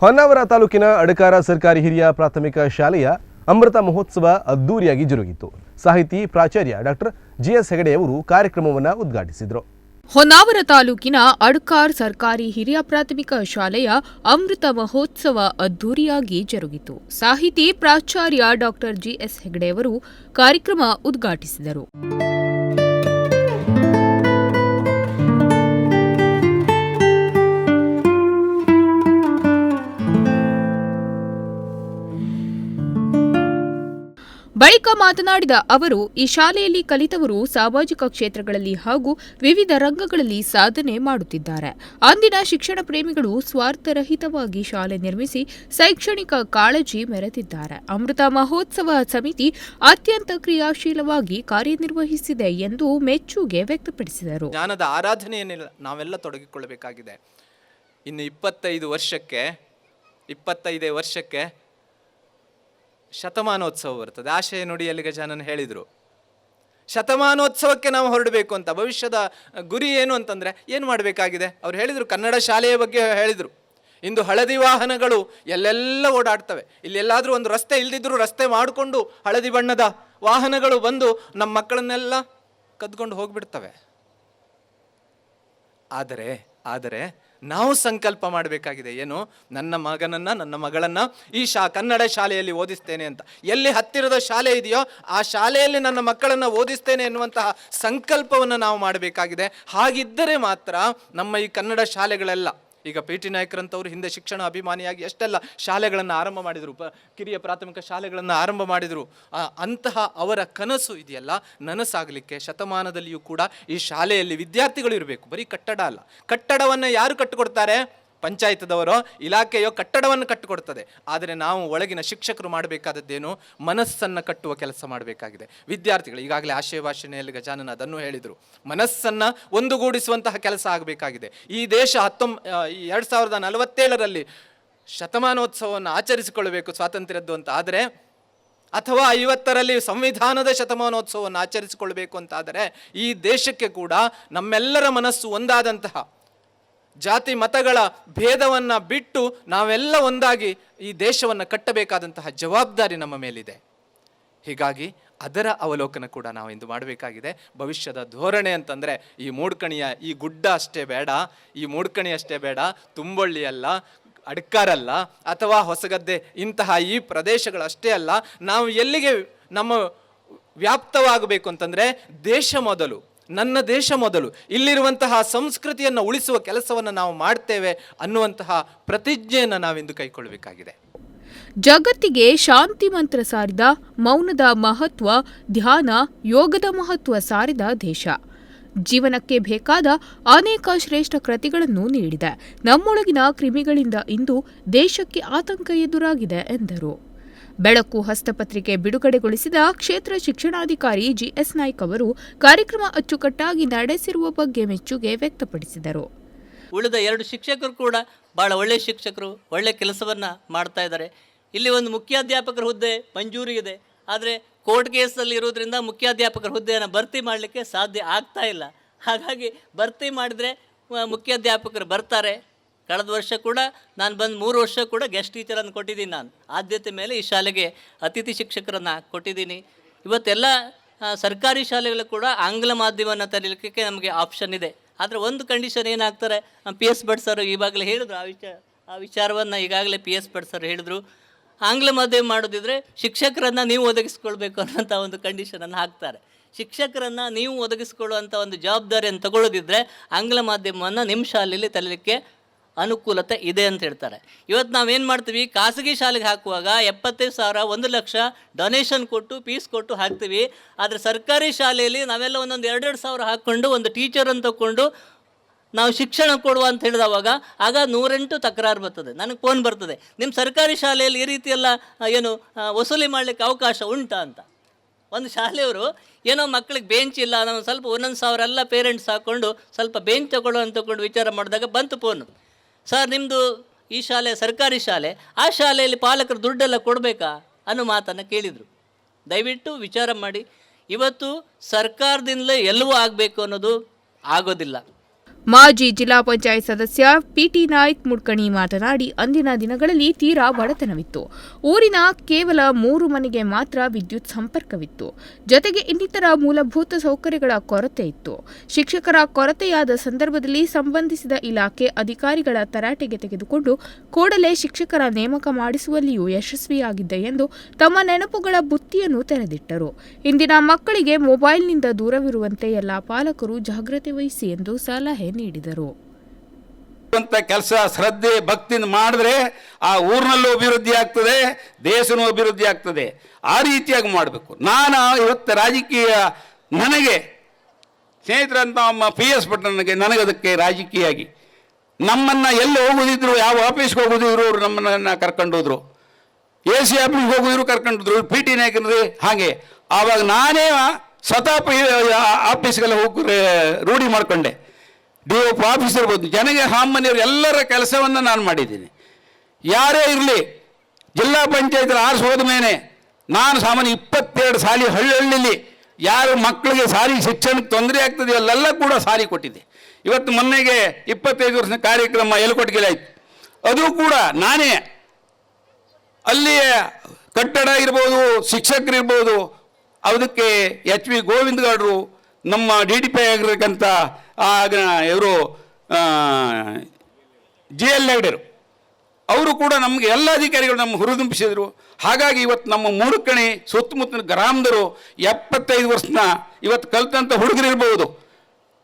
ಹೊನ್ನಾವರ ತಾಲೂಕಿನ ಅಡಕಾರ ಸರ್ಕಾರಿ ಹಿರಿಯ ಪ್ರಾಥಮಿಕ ಶಾಲೆಯ ಅಮೃತ ಮಹೋತ್ಸವ ಅದ್ದೂರಿಯಾಗಿ ಜರುಗಿತು. ಸಾಹಿತಿ ಪ್ರಾಚಾರ್ಯ ಡಾಕ್ಟರ್ ಜಿಎಸ್ ಹೆಗಡೆಯವರು ಕಾರ್ಯಕ್ರಮವನ್ನು ಉದ್ಘಾಟಿಸಿದರು. ಹೊನ್ನಾವರ ತಾಲೂಕಿನ ಅಡ್ಕಾರ್ ಸರ್ಕಾರಿ ಹಿರಿಯ ಪ್ರಾಥಮಿಕ ಶಾಲೆಯ ಅಮೃತ ಮಹೋತ್ಸವ ಅದ್ದೂರಿಯಾಗಿ ಜರುಗಿತು. ಸಾಹಿತಿ ಪ್ರಾಚಾರ್ಯ ಡಾಕ್ಟರ್ ಜಿಎಸ್ ಹೆಗಡೆಯವರು ಕಾರ್ಯಕ್ರಮ ಉದ್ಘಾಟಿಸಿದರು. ಬಳಿಕ ಮಾತನಾಡಿದ ಅವರು, ಈ ಶಾಲೆಯಲ್ಲಿ ಕಲಿತವರು ಸಾಮಾಜಿಕ ಕ್ಷೇತ್ರಗಳಲ್ಲಿ ಹಾಗೂ ವಿವಿಧ ರಂಗಗಳಲ್ಲಿ ಸಾಧನೆ ಮಾಡುತ್ತಿದ್ದಾರೆ. ಅಂದಿನ ಶಿಕ್ಷಣ ಪ್ರೇಮಿಗಳು ಸ್ವಾರ್ಥರಹಿತವಾಗಿ ಶಾಲೆ ನಿರ್ಮಿಸಿ ಶೈಕ್ಷಣಿಕ ಕಾಳಜಿ ಮೆರೆದಿದ್ದಾರೆ. ಅಮೃತ ಮಹೋತ್ಸವ ಸಮಿತಿ ಅತ್ಯಂತ ಕ್ರಿಯಾಶೀಲವಾಗಿ ಕಾರ್ಯನಿರ್ವಹಿಸಿದೆ ಎಂದು ಮೆಚ್ಚುಗೆ ವ್ಯಕ್ತಪಡಿಸಿದರು. ಜ್ಞಾನದ ಆರಾಧನೆಯನ್ನೆಲ್ಲ ನಾವೆಲ್ಲ ತೊಡಗಿಕೊಳ್ಳಬೇಕಾಗಿದೆ. ಇನ್ನು ಇಪ್ಪತ್ತೈದು ವರ್ಷಕ್ಕೆ, ಇಪ್ಪತ್ತೈದೇ ವರ್ಷಕ್ಕೆ ಶತಮಾನೋತ್ಸವ ಬರ್ತದೆ. ಆಶಯ ನುಡಿಯಲ್ಲಿ ಗಜಾನನ್ ಹೇಳಿದರು. ಶತಮಾನೋತ್ಸವಕ್ಕೆ ನಾವು ಹೊರಡಬೇಕು ಅಂತ, ಭವಿಷ್ಯದ ಗುರಿ ಏನು ಅಂತಂದರೆ ಏನು ಮಾಡಬೇಕಾಗಿದೆ? ಅವ್ರು ಹೇಳಿದರು, ಕನ್ನಡ ಶಾಲೆಯ ಬಗ್ಗೆ ಹೇಳಿದರು. ಇಂದು ಹಳದಿ ವಾಹನಗಳು ಎಲ್ಲೆಲ್ಲ ಓಡಾಡ್ತವೆ. ಇಲ್ಲೆಲ್ಲಾದರೂ ಒಂದು ರಸ್ತೆ ಇಲ್ದಿದ್ರೂ ರಸ್ತೆ ಮಾಡಿಕೊಂಡು ಹಳದಿ ಬಣ್ಣದ ವಾಹನಗಳು ಬಂದು ನಮ್ಮ ಮಕ್ಕಳನ್ನೆಲ್ಲ ಕದ್ಕೊಂಡು ಹೋಗ್ಬಿಡ್ತವೆ. ಆದರೆ ಆದರೆ ನಾವು ಸಂಕಲ್ಪ ಮಾಡಬೇಕಾಗಿದೆ. ಏನು? ನನ್ನ ಮಗನನ್ನು, ನನ್ನ ಮಗಳನ್ನು ಈ ಶಾ, ಕನ್ನಡ ಶಾಲೆಯಲ್ಲಿ ಓದಿಸ್ತೇನೆ ಅಂತ. ಎಲ್ಲಿ ಹತ್ತಿರದ ಶಾಲೆ ಇದೆಯೋ ಆ ಶಾಲೆಯಲ್ಲಿ ನನ್ನ ಮಕ್ಕಳನ್ನು ಓದಿಸ್ತೇನೆ ಎನ್ನುವಂತಹ ಸಂಕಲ್ಪವನ್ನು ನಾವು ಮಾಡಬೇಕಾಗಿದೆ. ಹಾಗಿದ್ದರೆ ಮಾತ್ರ ನಮ್ಮ ಈ ಕನ್ನಡ ಶಾಲೆಗಳೆಲ್ಲ ಈಗ ಪಿ ಟಿ ನಾಯಕರಂಥವ್ರು ಹಿಂದೆ ಶಿಕ್ಷಣ ಅಭಿಮಾನಿಯಾಗಿ ಎಷ್ಟೆಲ್ಲ ಶಾಲೆಗಳನ್ನು ಆರಂಭ ಮಾಡಿದರು, ಪ, ಕಿರಿಯ ಪ್ರಾಥಮಿಕ ಶಾಲೆಗಳನ್ನು ಆರಂಭ ಮಾಡಿದರು ಅಂತಹ ಅವರ ಕನಸು ಇದೆಯಲ್ಲ? ನನಸಾಗಲಿಕ್ಕೆ ಶತಮಾನದಲ್ಲಿಯೂ ಕೂಡ ಈ ಶಾಲೆಯಲ್ಲಿ ವಿದ್ಯಾರ್ಥಿಗಳು ಇರಬೇಕು. ಬರೀ ಕಟ್ಟಡ ಅಲ್ಲ. ಕಟ್ಟಡವನ್ನು ಯಾರು ಕಟ್ಟಿಕೊಡ್ತಾರೆ? ಪಂಚಾಯತ್ದವರೋ ಇಲಾಖೆಯೋ ಕಟ್ಟಡವನ್ನು ಕಟ್ಟಿಕೊಡ್ತದೆ. ಆದರೆ ನಾವು ಒಳಗಿನ ಶಿಕ್ಷಕರು ಮಾಡಬೇಕಾದದ್ದೇನು? ಮನಸ್ಸನ್ನು ಕಟ್ಟುವ ಕೆಲಸ ಮಾಡಬೇಕಾಗಿದೆ. ವಿದ್ಯಾರ್ಥಿಗಳು ಈಗಾಗಲೇ ಆಶಯ ಭಾಷಣೆಯಲ್ಲಿ ಗಜಾನನ ಅದನ್ನು ಹೇಳಿದರು. ಮನಸ್ಸನ್ನು ಒಂದುಗೂಡಿಸುವಂತಹ ಕೆಲಸ ಆಗಬೇಕಾಗಿದೆ. ಈ ದೇಶ ಹತ್ತೊಂಬ ಎರಡು ಸಾವಿರದ ನಲವತ್ತೇಳರಲ್ಲಿ ಶತಮಾನೋತ್ಸವವನ್ನು ಆಚರಿಸಿಕೊಳ್ಳಬೇಕು ಸ್ವಾತಂತ್ರ್ಯದ್ದು ಅಂತ. ಆದರೆ ಅಥವಾ ಐವತ್ತರಲ್ಲಿ ಸಂವಿಧಾನದ ಶತಮಾನೋತ್ಸವವನ್ನು ಆಚರಿಸಿಕೊಳ್ಬೇಕು ಅಂತಾದರೆ ಈ ದೇಶಕ್ಕೆ ಕೂಡ ನಮ್ಮೆಲ್ಲರ ಮನಸ್ಸು ಒಂದಾದಂತಹ ಜಾತಿ ಮತಗಳ ಭೇದವನ್ನು ಬಿಟ್ಟು ನಾವೆಲ್ಲ ಒಂದಾಗಿ ಈ ದೇಶವನ್ನು ಕಟ್ಟಬೇಕಾದಂತಹ ಜವಾಬ್ದಾರಿ ನಮ್ಮ ಮೇಲಿದೆ. ಹೀಗಾಗಿ ಅದರ ಅವಲೋಕನ ಕೂಡ ನಾವು ಇಂದು ಮಾಡಬೇಕಾಗಿದೆ. ಭವಿಷ್ಯದ ಧೋರಣೆ ಅಂತಂದರೆ ಈ ಮೂಡ್ಕಣಿಯ ಈ ಗುಡ್ಡ ಅಷ್ಟೇ ಬೇಡ, ಈ ಮೂಡ್ಕಣಿ ಅಷ್ಟೇ ಬೇಡ, ತುಂಬೊಳ್ಳಿ ಅಲ್ಲ ಅಡ್ಕಾರಲ್ಲ ಅಥವಾ ಹೊಸಗದ್ದೆ ಇಂತಹ ಈ ಪ್ರದೇಶಗಳಷ್ಟೇ ಅಲ್ಲ, ನಾವು ಎಲ್ಲಿಗೆ ನಮ್ಮ ವ್ಯಾಪ್ತವಾಗಬೇಕು ಅಂತಂದರೆ ದೇಶ ಮೊದಲು. ನನ್ನ ದೇಶ ಮೊದಲು. ಇಲ್ಲಿರುವಂತಹ ಸಂಸ್ಕೃತಿಯನ್ನು ಉಳಿಸುವ ಕೆಲಸವನ್ನು ನಾವು ಮಾಡ್ತೇವೆ ಅನ್ನುವಂತಹ ಪ್ರತಿಜ್ಞೆಯನ್ನು ನಾವಿಂದು ಕೈಕೊಳ್ಳಬೇಕಾಗಿದೆ ಜಗತ್ತಿಗೆ ಶಾಂತಿ ಮಂತ್ರ ಸಾರಿದ ಮೌನದ ಮಹತ್ವ, ಧ್ಯಾನ, ಯೋಗದ ಮಹತ್ವ ಸಾರಿದ ದೇಶ. ಜೀವನಕ್ಕೆ ಬೇಕಾದ ಅನೇಕ ಶ್ರೇಷ್ಠ ಕೃತಿಗಳನ್ನು ನೀಡಿದೆ. ನಮ್ಮೊಳಗಿನ ಕ್ರಿಮಿಗಳಿಂದ ಇಂದು ದೇಶಕ್ಕೆ ಆತಂಕ ಎದುರಾಗಿದೆ ಎಂದರು. ಬೆಳಕು ಹಸ್ತಪತ್ರಿಕೆ ಬಿಡುಗಡೆಗೊಳಿಸಿದ ಕ್ಷೇತ್ರ ಶಿಕ್ಷಣಾಧಿಕಾರಿ ಜಿಎಸ್ ನಾಯ್ಕ್ ಅವರು ಕಾರ್ಯಕ್ರಮ ಅಚ್ಚುಕಟ್ಟಾಗಿ ನಡೆಸಿರುವ ಬಗ್ಗೆ ಮೆಚ್ಚುಗೆ ವ್ಯಕ್ತಪಡಿಸಿದರು. ಉಳಿದ ಎರಡು ಶಿಕ್ಷಕರು ಕೂಡ ಭಾಳ ಒಳ್ಳೆಯ ಶಿಕ್ಷಕರು ಒಳ್ಳೆಯ ಕೆಲಸವನ್ನು ಮಾಡ್ತಾ ಇದ್ದಾರೆ. ಇಲ್ಲಿ ಒಂದು ಮುಖ್ಯಾಧ್ಯಾಪಕರ ಹುದ್ದೆ ಮಂಜೂರಿಗಿದೆ ಆದರೆ ಕೋರ್ಟ್ ಕೇಸಲ್ಲಿ ಇರೋದ್ರಿಂದ ಮುಖ್ಯಾಧ್ಯಾಪಕರ ಹುದ್ದೆಯನ್ನು ಭರ್ತಿ ಮಾಡಲಿಕ್ಕೆ ಸಾಧ್ಯ ಆಗ್ತಾ ಇಲ್ಲ. ಹಾಗಾಗಿ ಭರ್ತಿ ಮಾಡಿದರೆ ಮುಖ್ಯಾಧ್ಯಾಪಕರು ಬರ್ತಾರೆ. ಕಳೆದ ವರ್ಷ ಕೂಡ ನಾನು ಬಂದು ಮೂರು ವರ್ಷ ಕೂಡ ಗೆಸ್ಟ್ ಟೀಚರನ್ನು ಕೊಟ್ಟಿದ್ದೀನಿ ನಾನು. ಆದ್ಯತೆ ಮೇಲೆ ಈ ಶಾಲೆಗೆ ಅತಿಥಿ ಶಿಕ್ಷಕರನ್ನು ಕೊಟ್ಟಿದ್ದೀನಿ. ಇವತ್ತೆಲ್ಲ ಸರ್ಕಾರಿ ಶಾಲೆಗಳು ಕೂಡ ಆಂಗ್ಲ ಮಾಧ್ಯಮವನ್ನು ತರಲಿಕ್ಕೆ ನಮಗೆ ಆಪ್ಷನ್ ಇದೆ. ಆದರೆ ಒಂದು ಕಂಡೀಷನ್ ಏನಾಗ್ತಾರೆ? ಪಿ ಎಸ್ ಭಟ್ ಸರ್ ಈವಾಗಲೇ ಹೇಳಿದ್ರು, ಆ ವಿಚಾರ, ಆ ವಿಚಾರವನ್ನು ಈಗಾಗಲೇ ಪಿ ಎಸ್ ಭಟ್ ಸರ್ ಹೇಳಿದರು. ಆಂಗ್ಲ ಮಾಧ್ಯಮ ಮಾಡೋದಿದ್ರೆ ಶಿಕ್ಷಕರನ್ನು ನೀವು ಒದಗಿಸ್ಕೊಳ್ಬೇಕು ಅನ್ನೋಂಥ ಒಂದು ಕಂಡೀಷನನ್ನು ಹಾಕ್ತಾರೆ. ಶಿಕ್ಷಕರನ್ನು ನೀವು ಒದಗಿಸ್ಕೊಳ್ಳುವಂಥ ಒಂದು ಜವಾಬ್ದಾರಿಯನ್ನು ತಗೊಳ್ಳೋದಿದ್ರೆ ಆಂಗ್ಲ ಮಾಧ್ಯಮವನ್ನು ನಿಮ್ಮ ಶಾಲೆಯಲ್ಲಿ ತರಲಿಕ್ಕೆ ಅನುಕೂಲತೆ ಇದೆ ಅಂತ ಹೇಳ್ತಾರೆ. ಇವತ್ತು ನಾವೇನು ಮಾಡ್ತೀವಿ? ಖಾಸಗಿ ಶಾಲೆಗೆ ಹಾಕುವಾಗ ಎಪ್ಪತ್ತೈದು ಸಾವಿರ, ಒಂದು ಲಕ್ಷ ಡೊನೇಷನ್ ಕೊಟ್ಟು ಫೀಸ್ ಕೊಟ್ಟು ಹಾಕ್ತೀವಿ. ಆದರೆ ಸರ್ಕಾರಿ ಶಾಲೆಯಲ್ಲಿ ನಾವೆಲ್ಲ ಒಂದೊಂದು ಎರಡೆರಡು ಸಾವಿರ ಹಾಕ್ಕೊಂಡು ಒಂದು ಟೀಚರನ್ನು ತಗೊಂಡು ನಾವು ಶಿಕ್ಷಣ ಕೊಡುವ ಅಂತ ಹೇಳಿದವಾಗ ಆಗ ನೂರೆಂಟು ತಕರಾರು ಬರ್ತದೆ. ನನಗೆ ಫೋನ್ ಬರ್ತದೆ. ನಿಮ್ಮ ಸರ್ಕಾರಿ ಶಾಲೆಯಲ್ಲಿ ಈ ರೀತಿಯೆಲ್ಲ ಏನು ವಸೂಲಿ ಮಾಡಲಿಕ್ಕೆ ಅವಕಾಶ ಉಂಟಾ ಅಂತ. ಒಂದು ಶಾಲೆಯವರು ಏನೋ ಮಕ್ಕಳಿಗೆ ಬೆಂಚ್ ಇಲ್ಲ, ನಾವು ಸ್ವಲ್ಪ ಒಂದೊಂದು ಸಾವಿರ ಎಲ್ಲ ಪೇರೆಂಟ್ಸ್ ಹಾಕ್ಕೊಂಡು ಸ್ವಲ್ಪ ಬೆಂಚ್ ತಗೊಳ್ಳೋ ಅಂತ ವಿಚಾರ ಮಾಡಿದಾಗ ಬಂತು ಫೋನು ಸರ್ ನಿಮ್ಮದು ಈ ಶಾಲೆ ಸರ್ಕಾರಿ ಶಾಲೆ, ಆ ಶಾಲೆಯಲ್ಲಿ ಪಾಲಕರು ದುಡ್ಡೆಲ್ಲ ಕೊಡಬೇಕಾ? ಅನ್ನೋ ಮಾತನ್ನು ಕೇಳಿದರು. ದಯವಿಟ್ಟು ವಿಚಾರ ಮಾಡಿ, ಇವತ್ತು ಸರ್ಕಾರದಿಂದಲೇ ಎಲ್ಲವೂ ಆಗಬೇಕು ಅನ್ನೋದು ಆಗೋದಿಲ್ಲ. ಮಾಜಿ ಜಿಲ್ಲಾ ಪಂಚಾಯತ್ ಸದಸ್ಯ ಪಿಟಿ ನಾಯ್ಕ್ ಮುಡ್ಕಣಿ ಮಾತನಾಡಿ, ಅಂದಿನ ದಿನಗಳಲ್ಲಿ ತೀರಾ ಬಡತನವಿತ್ತು. ಊರಿನ ಕೇವಲ ಮೂರು ಮನೆಗೆ ಮಾತ್ರ ವಿದ್ಯುತ್ ಸಂಪರ್ಕವಿತ್ತು. ಜೊತೆಗೆ ಇನ್ನಿತರ ಮೂಲಭೂತ ಸೌಕರ್ಯಗಳ ಕೊರತೆ ಇತ್ತು. ಶಿಕ್ಷಕರ ಕೊರತೆಯಾದ ಸಂದರ್ಭದಲ್ಲಿ ಸಂಬಂಧಿಸಿದ ಇಲಾಖೆ ಅಧಿಕಾರಿಗಳ ತರಾಟೆಗೆ ತೆಗೆದುಕೊಂಡು ಕೂಡಲೇ ಶಿಕ್ಷಕರ ನೇಮಕ ಮಾಡಿಸುವಲ್ಲಿಯೂ ಯಶಸ್ವಿಯಾಗಿದ್ದ ಎಂದು ತಮ್ಮ ನೆನಪುಗಳ ಬುತ್ತಿಯನ್ನು ತೆರೆದಿಟ್ಟರು. ಇಂದಿನ ಮಕ್ಕಳಿಗೆ ಮೊಬೈಲ್ನಿಂದ ದೂರವಿರುವಂತೆ ಎಲ್ಲ ಪಾಲಕರು ಜಾಗ್ರತೆ ವಹಿಸಿ ಎಂದು ಸಲಹೆ ನೀಡಿದರು. ಕೆಲಸ, ಶ್ರದ್ಧೆ ಭಕ್ತಿಯಿಂದ ಮಾಡಿದ್ರೆ ಆ ಊರಿನಲ್ಲೂ ಅಭಿವೃದ್ಧಿ ಆಗ್ತದೆ, ದೇಶನೂ ಅಭಿವೃದ್ಧಿ ಆಗ್ತದೆ. ಆ ರೀತಿಯಾಗಿ ಮಾಡಬೇಕು. ನಾನು ಇವತ್ತು ರಾಜಕೀಯ ನನಗೆ ಸ್ನೇಹಿತರಂತ ಪಿ ಎಸ್ ಪಟ್ಟಣಗೆ ನನಗೆ ಅದಕ್ಕೆ ರಾಜಕೀಯಾಗಿ. ನಮ್ಮನ್ನು ಎಲ್ಲಿ ಹೋಗೋದಿದ್ರು, ಯಾವ ಆಫೀಸ್ಗೆ ಹೋಗೋದಿದ್ರು ಅವರು ನಮ್ಮನ್ನು ಕರ್ಕೊಂಡೋದ್ರು ಎ ಸಿ ಆಫೀಸ್ಗೆ ಹೋಗೋದ್ರು ಕರ್ಕೊಂಡಿದ್ರು ಪಿ ಟಿ ನಾಯಕನ್ರಿ ಹಾಗೆ. ಆವಾಗ ನಾನೇ ಸ್ವತಃ ಆಫೀಸ್ಗೆಲ್ಲ ಹೋಗಿ ರೂಢಿ ಮಾಡ್ಕೊಂಡೆ. ಡಿ ಒ ಆಫೀಸ್ ಇರ್ಬೋದು ಜನಗೆ ಸಾಮಾನ್ಯರು ಎಲ್ಲರ ಕೆಲಸವನ್ನು ನಾನು ಮಾಡಿದ್ದೀನಿ. ಯಾರೇ ಇರಲಿ, ಜಿಲ್ಲಾ ಪಂಚಾಯತ್ ಆರ್ಸ್ ಹೋದ ಮೇಲೆ ನಾನು ಸಾಮಾನ್ಯ ಇಪ್ಪತ್ತೆರಡು ಸಾಲಿ ಹಳ್ಳಿ ಹಳ್ಳಿಲಿ ಯಾರು ಮಕ್ಕಳಿಗೆ ಸಾರಿ ಶಿಕ್ಷಣಕ್ಕೆ ತೊಂದರೆ ಆಗ್ತದೆ ಅಲ್ಲೆಲ್ಲ ಕೂಡ ಸಾರಿ ಕೊಟ್ಟಿದ್ದೆ. ಇವತ್ತು ಮೊನ್ನೆಗೆ ಇಪ್ಪತ್ತೈದು ವರ್ಷದ ಕಾರ್ಯಕ್ರಮ ಎಲ್ಲಿ ಅದು ಕೂಡ ನಾನೇ ಅಲ್ಲಿಯ ಕಟ್ಟಡ ಇರ್ಬೋದು, ಶಿಕ್ಷಕರಿರ್ಬೋದು, ಅದಕ್ಕೆ ಎಚ್ ವಿ ಗೋವಿಂದ ಗೌಡರು ನಮ್ಮ ಡಿ ಡಿ ಪಿ ಆಗಿರ್ತಕ್ಕಂಥ ಆಗ ಇವರು ಜಿ ಎಲ್ ಲೈಡರು ಅವರು ಕೂಡ ನಮಗೆ ಎಲ್ಲ ಅಧಿಕಾರಿಗಳು ನಮ್ಮ ಹುರಿದುಂಬಿಸಿದರು ಹಾಗಾಗಿ ಇವತ್ತು ನಮ್ಮ ಮೂಡುಕಣಿ ಸುತ್ತಮುತ್ತಲಿನ ಗ್ರಾಮದರು ಎಪ್ಪತ್ತೈದು ವರ್ಷನ ಇವತ್ತು ಕಲ್ತಂಥ ಹುಡುಗರಿರ್ಬೋದು.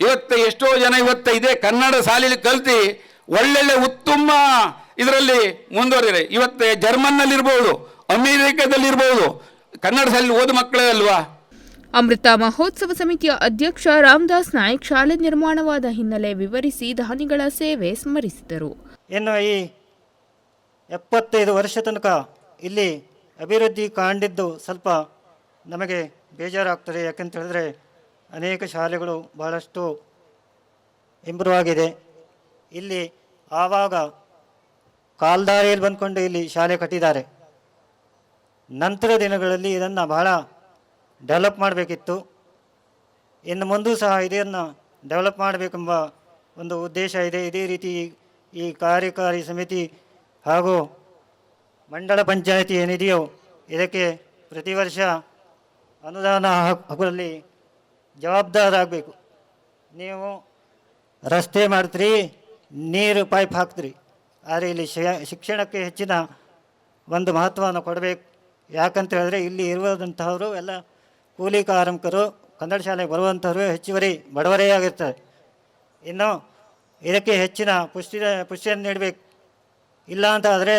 ಇವತ್ತು ಎಷ್ಟೋ ಜನ ಇವತ್ತು ಇದೇ ಕನ್ನಡ ಶಾಲೆಯಲ್ಲಿ ಕಲ್ತು ಒಳ್ಳೊಳ್ಳೆ ಉತ್ತಮ ಇದರಲ್ಲಿ ಮುಂದುವರಿದರೆ ಇವತ್ತು ಜರ್ಮನ್ನಲ್ಲಿರ್ಬೋದು, ಅಮೇರಿಕಾದಲ್ಲಿರ್ಬೋದು. ಕನ್ನಡ ಶಾಲೆಯಲ್ಲಿ ಓದು ಮಕ್ಕಳೇ ಅಲ್ವಾ? ಅಮೃತ ಮಹೋತ್ಸವ ಸಮಿತಿಯ ಅಧ್ಯಕ್ಷ ರಾಮದಾಸ್ ನಾಯ್ಕ್ ಶಾಲೆ ನಿರ್ಮಾಣವಾದ ಹಿನ್ನೆಲೆ ವಿವರಿಸಿ ದಾನಿಗಳ ಸೇವೆ ಸ್ಮರಿಸಿದರು. ಇನ್ನು ಈ ಎಪ್ಪತ್ತೈದು ವರ್ಷ ತನಕ ಇಲ್ಲಿ ಅಭಿವೃದ್ಧಿ ಕಾಣಿದ್ದು ಸ್ವಲ್ಪ ನಮಗೆ ಬೇಜಾರಾಗ್ತದೆ. ಯಾಕಂತ ಹೇಳಿದ್ರೆ ಅನೇಕ ಶಾಲೆಗಳು ಬಹಳಷ್ಟು ಇಂಪ್ರೂವ್ ಆಗಿದೆ ಇಲ್ಲಿ ಆವಾಗ ಕಾಲ್ದಾರಿಯಲ್ಲಿ ಬಂದ್ಕೊಂಡು ಇಲ್ಲಿ ಶಾಲೆ ಕಟ್ಟಿದ್ದಾರೆ. ನಂತರ ದಿನಗಳಲ್ಲಿ ಇದನ್ನು ಬಹಳ ಡೆವಲಪ್ ಮಾಡಬೇಕಿತ್ತು. ಇನ್ನು ಮುಂದೂ ಸಹ ಇದನ್ನು ಡೆವಲಪ್ ಮಾಡಬೇಕೆಂಬ ಒಂದು ಉದ್ದೇಶ ಇದೆ. ಇದೇ ರೀತಿ ಈ ಕಾರ್ಯಕಾರಿ ಸಮಿತಿ ಹಾಗೂ ಮಂಡಳ ಪಂಚಾಯಿತಿ ಏನಿದೆಯೋ ಇದಕ್ಕೆ ಪ್ರತಿ ವರ್ಷ ಅನುದಾನ ಹಾಕುವಲ್ಲಿ ಜವಾಬ್ದಾರಾಗಬೇಕು. ನೀವು ರಸ್ತೆ ಮಾಡ್ತೀರಿ, ನೀರು ಪೈಪ್ ಹಾಕ್ತೀರಿ. ಆದರೆ ಇಲ್ಲಿ ಶಿಕ್ಷಣಕ್ಕೆ ಹೆಚ್ಚಿನ ಒಂದು ಮಹತ್ವವನ್ನು ಕೊಡಬೇಕು. ಯಾಕಂತ ಹೇಳಿದ್ರೆ ಇಲ್ಲಿ ಇರುವಂಥವರು ಎಲ್ಲ ಕೂಲಿ ಕಾರ್ಮಿಕರು ಕನ್ನಡ ಶಾಲೆಗೆ ಬರುವಂಥವರು ಹೆಚ್ಚುವರಿ ಬಡವರೇ ಆಗಿರ್ತಾರೆ. ಇನ್ನು ಇದಕ್ಕೆ ಹೆಚ್ಚಿನ ಪುಷ್ಟಿ, ಪುಷ್ಟಿಯನ್ನು ನೀಡಬೇಕು. ಇಲ್ಲ ಅಂತ ಆದರೆ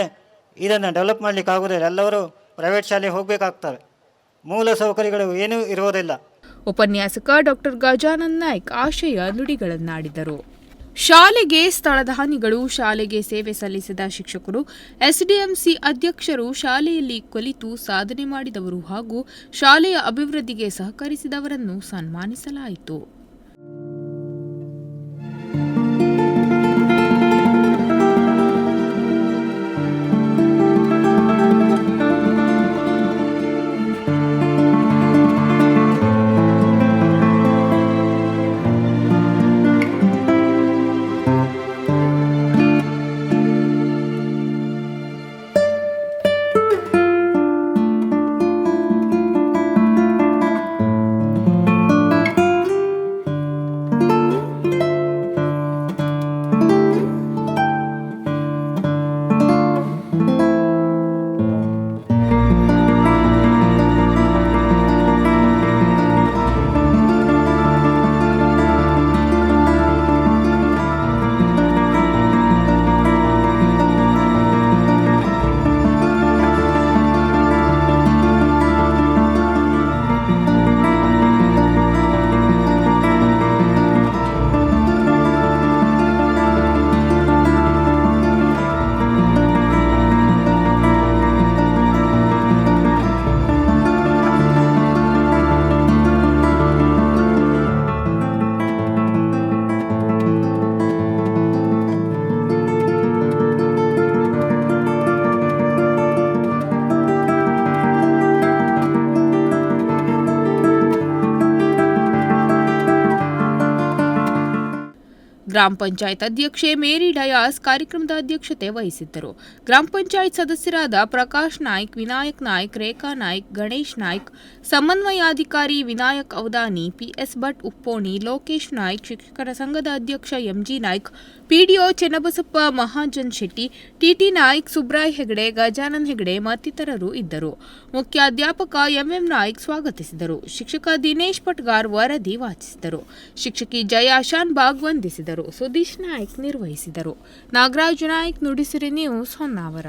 ಇದನ್ನು ಡೆವಲಪ್ ಮಾಡಲಿಕ್ಕೆ ಆಗೋದಿಲ್ಲ. ಎಲ್ಲರೂ ಪ್ರೈವೇಟ್ ಶಾಲೆಗೆ ಹೋಗಬೇಕಾಗ್ತವೆ ಮೂಲ ಸೌಕರ್ಯಗಳು ಏನೂ ಇರುವುದಿಲ್ಲ. ಉಪನ್ಯಾಸಕ ಡಾಕ್ಟರ್ ಗಜಾನನ್ ನಾಯ್ಕ್ ಆಶಯ ನುಡಿಗಳನ್ನಾಡಿದರು. ಶಾಲೆಗೆ ಸ್ಥಳಧಾನಿಗಳು ಶಾಲೆಗೆ ಸೇವೆ ಸಲ್ಲಿಸಿದ ಶಿಕ್ಷಕರು, ಎಸ್ಡಿಎಂಸಿ ಅಧ್ಯಕ್ಷರು ಶಾಲೆಯಲ್ಲಿ ಕಲಿತು ಸಾಧನೆ ಮಾಡಿದವರು ಹಾಗೂ ಶಾಲೆಯ ಅಭಿವೃದ್ಧಿಗೆ ಸಹಕರಿಸಿದವರನ್ನು ಸನ್ಮಾನಿಸಲಾಯಿತು. ಗ್ರಾಮ ಪಂಚಾಯತ್ ಅಧ್ಯಕ್ಷೆ ಮೇರಿ ಡಯಾಸ್ ಕಾರ್ಯಕ್ರಮದ ಅಧ್ಯಕ್ಷತೆ ವಹಿಸಿದ್ದರು. ಗ್ರಾಮ ಪಂಚಾಯತ್ ಸದಸ್ಯರಾದ ಪ್ರಕಾಶ್ ನಾಯ್ಕ್, ವಿನಾಯಕ್ ನಾಯ್ಕ್, ರೇಖಾ ನಾಯ್ಕ್, ಗಣೇಶ್ ನಾಯ್ಕ್, ಸಮನ್ವಯಾಧಿಕಾರಿ ವಿನಾಯಕ್ ಅವದಾನಿ ಪಿಎಸ್ ಭಟ್ ಉಪ್ಪೋಣಿ, ಲೋಕೇಶ್ ನಾಯ್ಕ್, ಶಿಕ್ಷಕರ ಸಂಘದ ಅಧ್ಯಕ್ಷ MG Naik PDO Chennabasappa, Mahajan Shetty, TT Naik, Subray Hegde Gajanan Hegde ಮತ್ತಿತರರು ಇದ್ದರು. ಮುಖ್ಯಾಧ್ಯಾಪಕ ಎಂಎಂ ನಾಯ್ಕ್ ಸ್ವಾಗತಿಸಿದರು. ಶಿಕ್ಷಕ ದಿನೇಶ್ ಪಟ್ಗಾರ್ ವರದಿ ವಾಚಿಸಿದರು. ಶಿಕ್ಷಕಿ ಜಯಾಶಾನ್ ಬಾಗ್ ವಂದಿಸಿದರು. ಸುದೀಶ್ ನಾಯ್ಕ್ ನಿರ್ವಹಿಸಿದರು. ನಾಗರಾಜ್ ನಾಯ್ಕ್ ನುಡಿಸಿರಿ ನ್ಯೂಸ್ ಹೊನ್ನಾವರ.